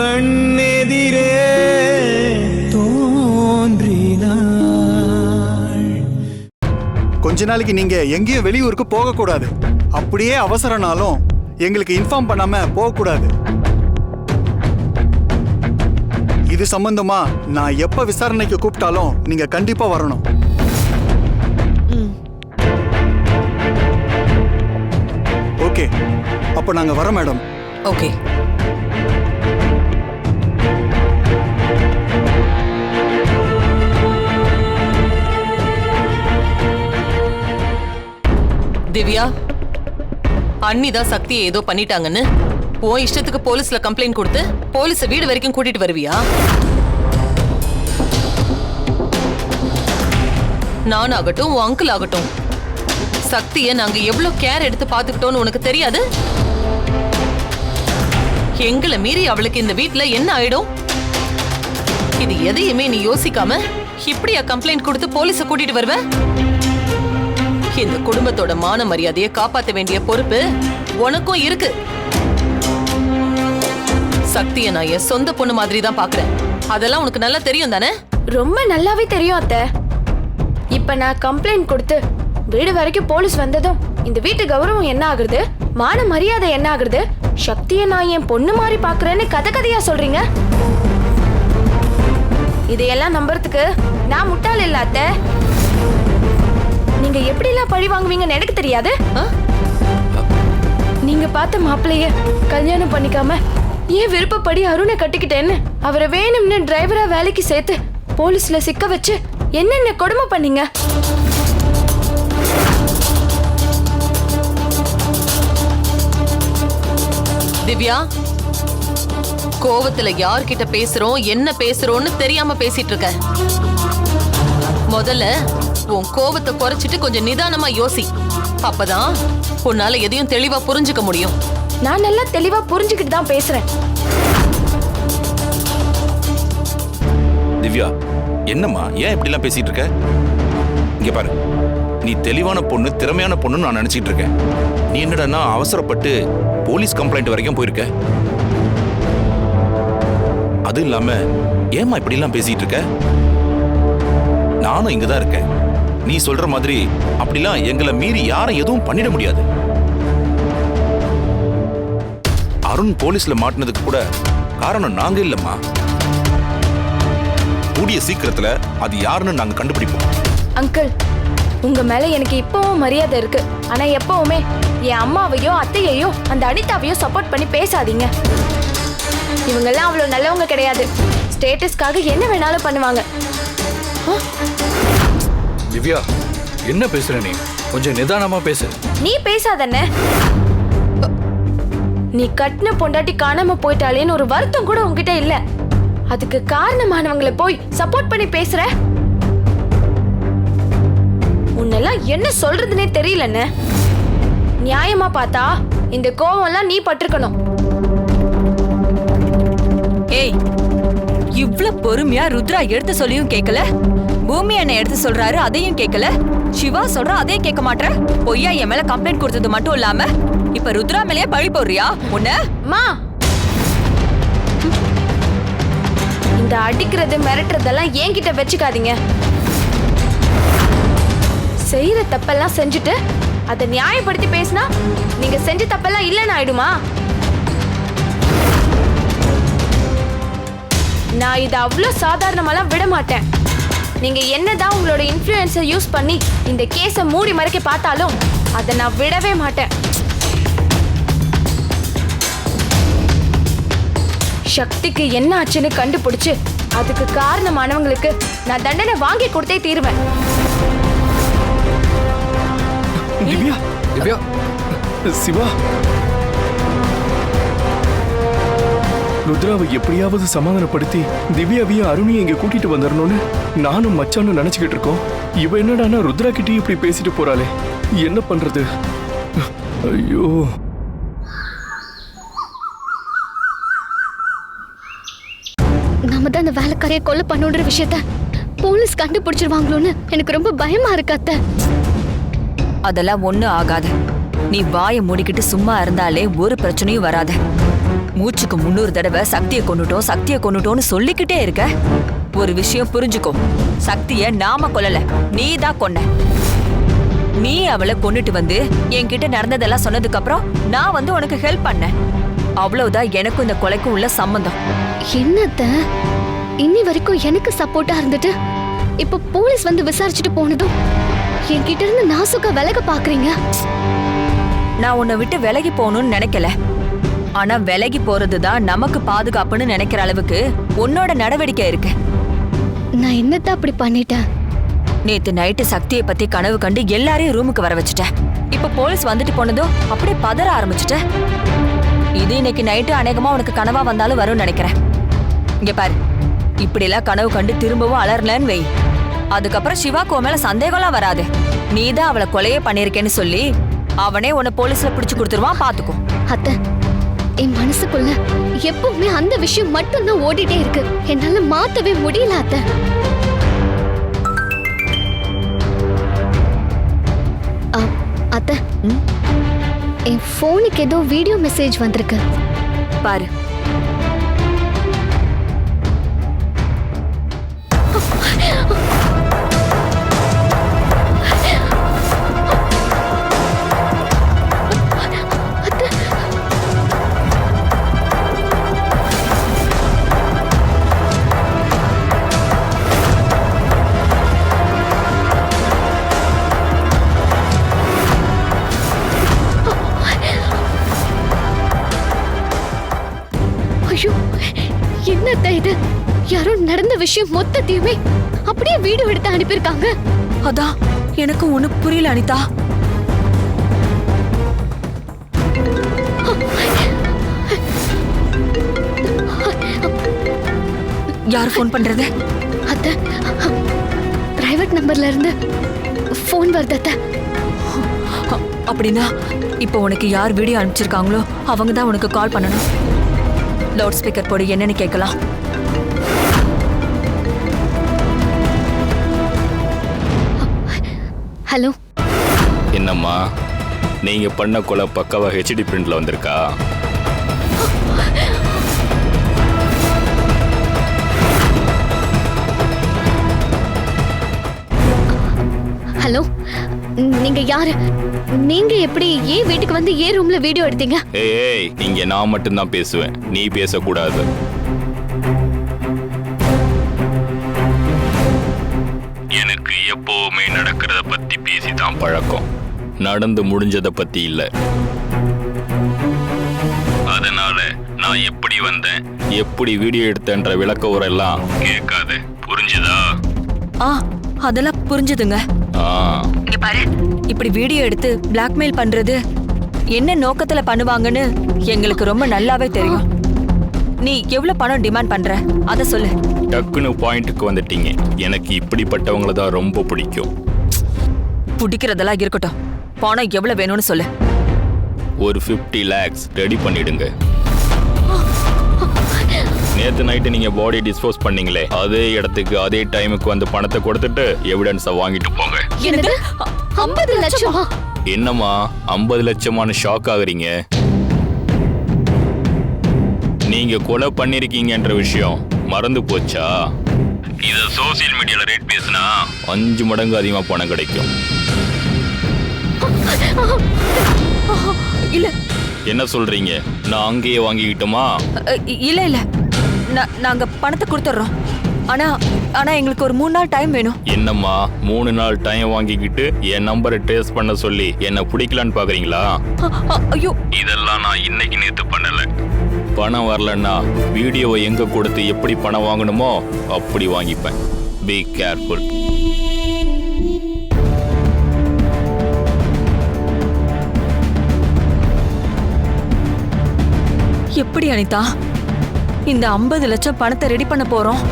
கண்ணெதிரே கொஞ்ச நாளைக்கு நீங்க எங்கேயும் வெளியூருக்கு போக கூடாது அப்படியே அவசரனாலும் எங்களுக்கு இன்ஃபார்ம் பண்ணாம போக கூடாது இது சம்பந்தமா நான் எப்ப விசாரணைக்கு கூப்பிட்டாலும் நீங்க கண்டிப்பா வரணும். ஓகே. அப்ப நாங்க வரோம் மேடம். ஓகே. திவ்யா அண்ணி தான் சக்தியை ஏதோ பண்ணிட்டாங்கன்னு. உன் இஷ்டத்துக்கு போலீஸ்ல கம்ப்ளைண்ட் கொடுத்து போலீஸ வீடு வரைக்கும் கூட்டிட்டு வருவியா? நான் ஆகட்டும் உன் அங்கிள் ஆகட்டும். சக்தியை நாங்க எவ்வளவு கேர் எடுத்து பாத்துக்கிட்டோம்னு உனக்கு தெரியாது? எங்களை மீறி அவளுக்கு இந்த வீட்ல என்ன ஆயிடும்? இது எதையுமே நீ யோசிக்காம இப்படியா கம்ப்ளைண்ட் கொடுத்து போலீஸ கூட்டிட்டு வருவ? இந்த குடும்பத்தோட மான மரியாதையை காப்பாத்த வேண்டிய பொறுப்பு உனக்கும் இருக்கு. சக்திய நான் என் சொந்த பொண்ணு மாதிரி தான் பாக்குறேன். அதெல்லாம் உனக்கு நல்லா தெரியும் தானே? ரொம்ப நல்லாவே தெரியும் அத்தை. இப்ப நான் கம்ப்ளைண்ட் கொடுத்து வீடு வரைக்கும் போலீஸ் வந்ததும் இந்த வீட்டு கௌரவம் என்ன ஆகுறது? மான மரியாதை என்ன ஆகுறது? சக்தியை நான் என் பொண்ணு மாதிரி பாக்குறேன்னு கதை கதையா சொல்றீங்க? இதையெல்லாம் நம்புறதுக்கு நான் முட்டாள் இல்ல நீங்க எப்படிலாம் பழி வாங்குவீங்கன்னு எனக்கு தெரியாது? நீங்க பார்த்த மாப்பிளைய கல்யாணம் பண்ணிக்காம ஏன் விருப்பப்படி அருணை கட்டிக்கிட்டேன்னு? அவரை வேணும்னு டிரைவரா வேலைக்கு சேர்த்து போலீஸ்ல சிக்க வச்சு என்னென்ன கொடுமை பண்ணீங்க? திவ்யா கோவத்துல யார்கிட்ட பேசுறோம் என்ன பேசுறோம்னு தெரியாம பேசிட்டு இருக்க. முதல்ல உன் கோவத்தை குறைச்சிட்டு கொஞ்சம் நிதானமா யோசி. அப்பதான் உன்னால எதையும் தெளிவா புரிஞ்சுக்க முடியும். நான் நல்லா தெளிவா புரிஞ்சுக்கிட்டு தான் பேசுறேன். திவ்யா என்னம்மா? ஏன் இப்படிலாம் பேசிட்டு இருக்க? இங்க பாரு. நீ தெளிவான பொண்ணு திறமையான பொண்ணுன்னு நான் நினைச்சிட்டு இருக்கேன். நீ என்னடான்னா அவசரப்பட்டு போலீஸ் கம்ப்ளைண்ட் வரைக்கும் போயிருக்க. அது இல்லாம ஏம்மா இப்படிலாம் பேசிட்டு இருக்க? நானும் இங்க தான் இருக்கேன். நீ சொல்ற மாதிரி அப்படிலாம் எங்களை மீறி யாரும் எதுவும் பண்ணிட முடியாது. அருண் போலீஸ்ல மாட்டினதுக்கு கூட காரணம் நாங்க இல்லம்மா. கூடிய சீக்கிரத்துல அது யாருன்னு நாங்க கண்டுபிடிப்போம். அங்கிள் உங்க மேல எனக்கு இப்பவும் மரியாதை இருக்கு. ஆனா எப்பவுமே என் அம்மாவையோ அத்தையையோ அந்த அனிதாவையோ சப்போர்ட் பண்ணி பேசாதீங்க. இவங்கெல்லாம் அவ்வளவு நல்லவங்க கிடையாது. ஸ்டேட்டஸ்க்காக என்ன வேணாலும் பண்ணுவாங்க. திவ்யா என்ன பேசுற நீ? கொஞ்சம் நிதானமா பேசு. நீ பேசாதண்ணே. நீ கட்டின பொண்டாட்டி காணாம போயிட்டாளேன்னு ஒரு வருத்தம் கூட உன்கிட்ட இல்ல. அதுக்கு காரணமானவங்களை போய் சப்போர்ட் பண்ணி பேசுற. உன்னெல்லாம் என்ன சொல்றதுனே தெரியலண்ணே. நியாயமா பார்த்தா இந்த கோவம்லாம் நீ பட்டிருக்கணும். ஏய் இவ்ளோ பொறுமையா ருத்ரா எடுத்து சொல்லியும் கேட்கல பூமி என்ன எடுத்து சொல்றாரு அதையும் கேட்கல சிவா சொல்ற அதையும் கேட்க மாட்ற. பொய்யா என் மேல கம்ப்ளைண்ட் கொடுத்தது மட்டும் இல்லாம இப்ப ருத்ரா மேலயே பழி போடுறியா? உன்ன? மா! இந்த அடிக்கிறது மிரட்டுறதெல்லாம் என்கிட்ட வச்சுக்காதீங்க. செய்யற தப்பெல்லாம் செஞ்சுட்டு அதை நியாயப்படுத்தி பேசினா நீங்க செஞ்ச தப்பெல்லாம் இல்லைன்னு ஆயிடுமா? நான் இதை அவ்வளோ சாதாரணமாலாம் விட மாட்டேன் நீங்க என்னதான் உங்களோட இன்ஃப்ளூயன்ஸை யூஸ் பண்ணி இந்த கேஸை மூடி மறைக்க பார்த்தாலும் அதை நான் விடவே மாட்டேன். சக்திக்கு என்ன ஆச்சுன்னு கண்டுபிடிச்சு அதுக்கு காரணமானவங்களுக்கு நான் தண்டனை வாங்கி கொடுத்தே தீருவேன். திவ்யா திவ்யா சிவா. ருத்ராவை எப்படியாவது சமாதானப்படுத்தி திவ்யாவையும் அருணையும் இங்க கூட்டிட்டு வந்துடணும்னு நானும் மச்சானும் நினைச்சுக்கிட்டு இருக்கோம். இவ என்னடான்னா ருத்ரா கிட்டயும் இப்படி பேசிட்டு போறாளே. என்ன பண்றது? ஐயோ. நாம தான் அந்த வேலைக்காரைய கொலை பண்ணுன்ற விஷயத்த போலீஸ் கண்டுபிடிச்சிருவாங்களோன்னு எனக்கு ரொம்ப பயமா இருக்கு அத்தை. அதெல்லாம் ஒண்ணும் ஆகாது. நீ வாயை மூடிக்கிட்டு சும்மா இருந்தாலே ஒரு பிரச்சனையும் வராது. மூச்சுக்கு முன்னூறு தடவை சக்தியை கொண்டுட்டோம் சக்தியை கொண்டுட்டோம்னு சொல்லிக்கிட்டே இருக்க. ஒரு விஷயம் புரிஞ்சுக்கோ. சக்திய நாம கொல்லல. நீ தான் கொன்ன. நீ அவளை கொண்டுட்டு வந்து என்கிட்ட நடந்ததெல்லாம் சொன்னதுக்கு அப்புறம் நான் வந்து உனக்கு ஹெல்ப் பண்ணேன் அவ்வளவுதான் எனக்கும் இந்த கொலைக்கும் உள்ள சம்பந்தம். என்னத்த? இன்னி வரைக்கும் எனக்கு சப்போர்ட்டா இருந்துட்டு இப்ப போலீஸ் வந்து விசாரிச்சுட்டு போனதும் என்கிட்ட இருந்து நாசுக்கா விலக பாக்குறீங்க? நான் உன்னை விட்டு விலகி போகணும்னு நினைக்கல. ஆனா விலகி போறதுதான் நமக்கு பாதுகாப்புன்னு நினைக்கிற அளவுக்கு உன்னோட நடவடிக்கை இருக்கு. நான் என்னத்த அப்படி பண்ணிட்டேன்? நேத்து நைட்டு சக்தியை பத்தி கனவு கண்டு எல்லாரையும் ரூமுக்கு வர வச்சுட்ட இப்ப போலீஸ் வந்துட்டு போனதும் அப்படியே பதற ஆரம்பிச்சுட்ட. இது இன்னைக்கு நைட்டு அநேகமா உனக்கு கனவா வந்தாலும் வரும்னு நினைக்கிறேன். இங்க பாரு. இப்படி எல்லாம் கனவு கண்டு திரும்பவும் அலறலன்னு வை. அதுக்கப்புறம் சிவாக்கு உன் மேல சந்தேகம்லாம் வராது. நீ தான் அவளை கொலையே பண்ணிருக்கேன்னு சொல்லி அவனே உன்னை போலீஸ்ல பிடிச்சு கொடுத்துருவான் பாத்துக்கோ. அத்த என் மனசுக்குள்ள எப்பவுமே அந்த விஷயம் மட்டும்தான் ஓடிட்டே இருக்கு. என்னால மாத்தவே முடியல அத்த. அத்த? என் போனுக்கு ஏதோ வீடியோ மெசேஜ் வந்திருக்கு. பாரு. யாரோ நடந்த விஷயம் மொத்தத்தையுமே அப்படியே வீடியோ எடுத்து அனுப்பியிருக்காங்க. அதான் எனக்கு ஒண்ணு புரியல அனிதா. யார் ஃபோன் பண்றது? அத்த பிரைவேட் நம்பர்ல இருந்து ஃபோன் வருது அத்த. அப்படின்னா இப்போ உனக்கு யார் வீடியோ அனுப்பிச்சிருக்காங்களோ அவங்க தான் உனக்கு கால் பண்ணணும். லவுட் ஸ்பீக்கர் போடு என்னன்னு கேட்கலாம். ஹலோ. என்னம்மா நீங்க பண்ண கொலை பக்காவா ஹெச்டி பிரிண்ட்ல வந்திருக்கா? ஹலோ நீங்க யாரு? நீங்க எப்படி ஏன் வீட்டுக்கு வந்து ஏன் ரூம்ல வீடியோ எடுத்தீங்க? ஏய் இங்க நான் மட்டும்தான் பேசுவேன். நீ பேசக்கூடாது. எப்பவுமே நடக்கிறத பத்தி பேசி தான் பழக்கம். நடந்து முடிஞ்சதை பத்தி இல்ல. அதனால நான் எப்படி வந்தேன்? எப்படி வீடியோ எடுத்தேன்ற விளக்க உரெல்லாம் கேட்காத. புரிஞ்சுதா? ஆ அதெல்லாம் புரிஞ்சுதுங்க. ஆ. இங்க பாரு இப்படி வீடியோ எடுத்து பிளாக்மெயில் பண்றது என்ன நோக்கத்துல பண்ணுவாங்கன்னு எங்களுக்கு ரொம்ப நல்லாவே தெரியும். நீ எவ்வளவு பணம் டிமாண்ட் பண்ற? அத சொல்லு. டக்குன்னு பாயிண்ட்டுக்கு வந்துட்டீங்க. எனக்கு இப்படிப்பட்டவங்கள தான் ரொம்ப பிடிக்கும். பிடிக்கிறதெல்லாம் இருக்கட்டும். பணம் எவ்வளவு வேணும்னு சொல்லு. ஒரு 50 லேக்ஸ் ரெடி பண்ணிடுங்க. நேத்து நைட்டு நீங்க பாடி டிஸ்போஸ் பண்ணீங்களே அதே இடத்துக்கு அதே டைமுக்கு வந்து பணத்தை கொடுத்துட்டு எவிடன்ஸை வாங்கிட்டு போங்க. என்னது? ஐம்பது லட்சமா? என்னம்மா ஐம்பது லட்சமான ஷாக் ஆகுறீங்க? நீங்க கொலை பண்ணிருக்கீங்கன்ற விஷயம். மறந்து போச்சா? இத சோசியல் மீடியால ரேட் பேசினா? அஞ்சு மடங்கு அதிகமா பணம் கிடைக்கும். இல்ல. என்ன சொல்றீங்க? நான் அங்கேயே வாங்கிக்கிட்டுமா? இல்ல இல்ல. நாங்க பணத்தை கொடுத்துட்றோம். ஆனா ஆனா எங்களுக்கு ஒரு மூணு நாள் டைம் வேணும். என்னம்மா? மூணு நாள் டைம் வாங்கிக்கிட்டு என் நம்பரை ட்ரேஸ் பண்ண சொல்லி என்ன பிடிக்கலான்னு பாக்குறீங்களா? ஐயோ. இதெல்லாம் நான் இன்னைக்கு நேத்து பண்ணல. பணம் வரலன்னா வீடியோவை எங்க கொடுத்து எப்படி பணம் வாங்கணுமோ அப்படி வாங்கிப்பேன். பி கேர்ஃபுல் எப்படி அனிதா? இந்த ஐம்பது லட்சம் பணத்தை ரெடி பண்ண போறோம்.